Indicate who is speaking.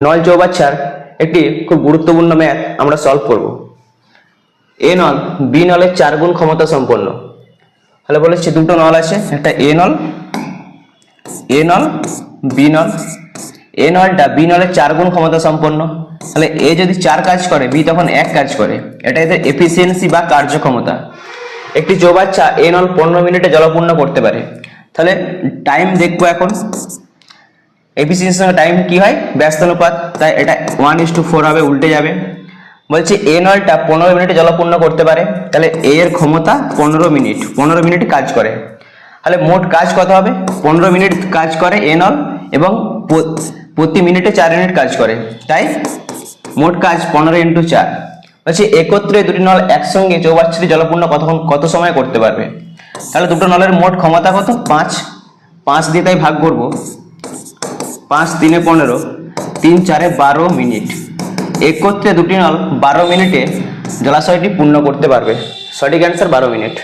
Speaker 1: নল চৌবাচ্চার একটি খুব গুরুত্বপূর্ণ ম্যাথ আমরা সলভ করব। এ নল, বি নলের চার গুণ ক্ষমতা সম্পন্ন। তাহলে বলেছে দুটো নল আছে, একটা এ নল এ নল, বি নল। এ নলটা বি নলের চার গুণ ক্ষমতা সম্পন্ন। তাহলে এ যদি চার কাজ করে, বি তখন এক কাজ করে। এটা এদের এফিসিয়েন্সি বা কার্যক্ষমতা। একটি চৌবাচ্চা এ নল পনেরো মিনিটে জলপূর্ণ করতে পারে। তাহলে টাইম দেখব এখন। এফিসিয়েন্সির সঙ্গে টাইম কি হয়? ব্যস্ত অনুপাত তাই এটা ওয়ান ইস টু ফোর হবে, উল্টে যাবে। বলছে এ নলটা পনেরো মিনিটে জলপূর্ণ করতে পারে। তাহলে এ এর ক্ষমতা পনেরো মিনিট। পনেরো মিনিট কাজ করে। তাহলে মোট কাজ কত হবে? পনেরো মিনিট কাজ করে এ নল এবং প্রতি মিনিটে চার ইউনিট কাজ করে। তাই মোট কাজ পনেরো ইন্টু চার। বলছে একত্রে দুটি নল একসঙ্গে চৌবাচ্চাটি জলপূর্ণ কতক্ষণ, কত সময় করতে পারবে? তাহলে দুটো নলের মোট ক্ষমতা কত? পাঁচ। পাঁচ দিয়ে তাই ভাগ করব। পাঁচ তিনে পনেরো, তিন চারে বারো মিনিট। একত্রে দুটি নল, বারো মিনিটে জলাশয়টি পূর্ণ করতে পারবে। সঠিক অ্যান্সার বারো মিনিট।